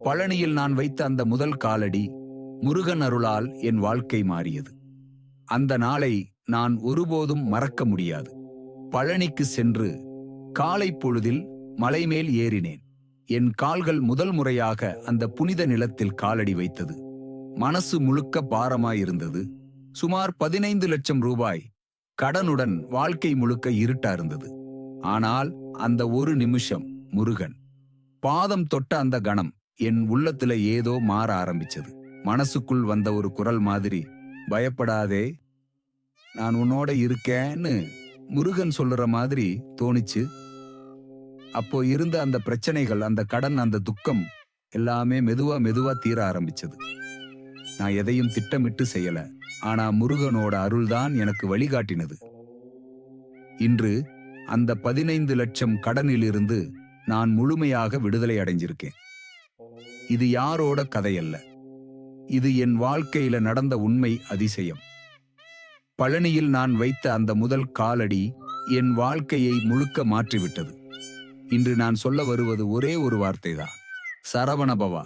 பழனியில் நான் வைத்த அந்த முதல் காலடி முருகன் அருளால் என் வாழ்க்கை மாறியது. அந்த நாளை நான் ஒருபோதும் மறக்க முடியாது. பழனிக்கு சென்று காலை பொழுதில் மலைமேல் ஏறினேன். என் கால்கள் முதல் முறையாக அந்த புனித நிலத்தில் காலடி வைத்தது. மனசு முழுக்க பாரமாயிருந்தது. சுமார் பதினைந்து லட்சம் ரூபாய் கடனுடன் வாழ்க்கை முழுக்க இருட்டா இருந்தது. ஆனால் அந்த ஒரு நிமிஷம் முருகன். பாதம் தொட்ட அந்த கணம் என் உள்ளத்துல ஏதோ மாற ஆரம்பிச்சது. மனசுக்குள் வந்த ஒரு குரல் மாதிரி பயப்படாதே நான் உன்னோட இருக்கேன்னு முருகன் சொல்லுற மாதிரி தோணிச்சு. அப்போ இருந்த அந்த பிரச்சனைகள் அந்த கடன் அந்த துக்கம் எல்லாமே மெதுவா மெதுவா தீர ஆரம்பிச்சது. நான் எதையும் திட்டமிட்டு செய்யல. ஆனா முருகனோட அருள்தான் எனக்கு வழிகாட்டினது. இன்று அந்த பதினைந்து லட்சம் கடனிலிருந்து நான் முழுமையாக விடுதலை அடைஞ்சிருக்கேன். இது யாரோட கதையல்ல? இது என் வாழ்க்கையில நடந்த உண்மை அதிசயம். பழனியில் நான் வைத்த அந்த முதல் காலடி என் வாழ்க்கையை முழுக்க மாற்றிவிட்டது. இன்று நான் சொல்ல வருவது ஒரே ஒரு வார்த்தைதான். சரவணபவா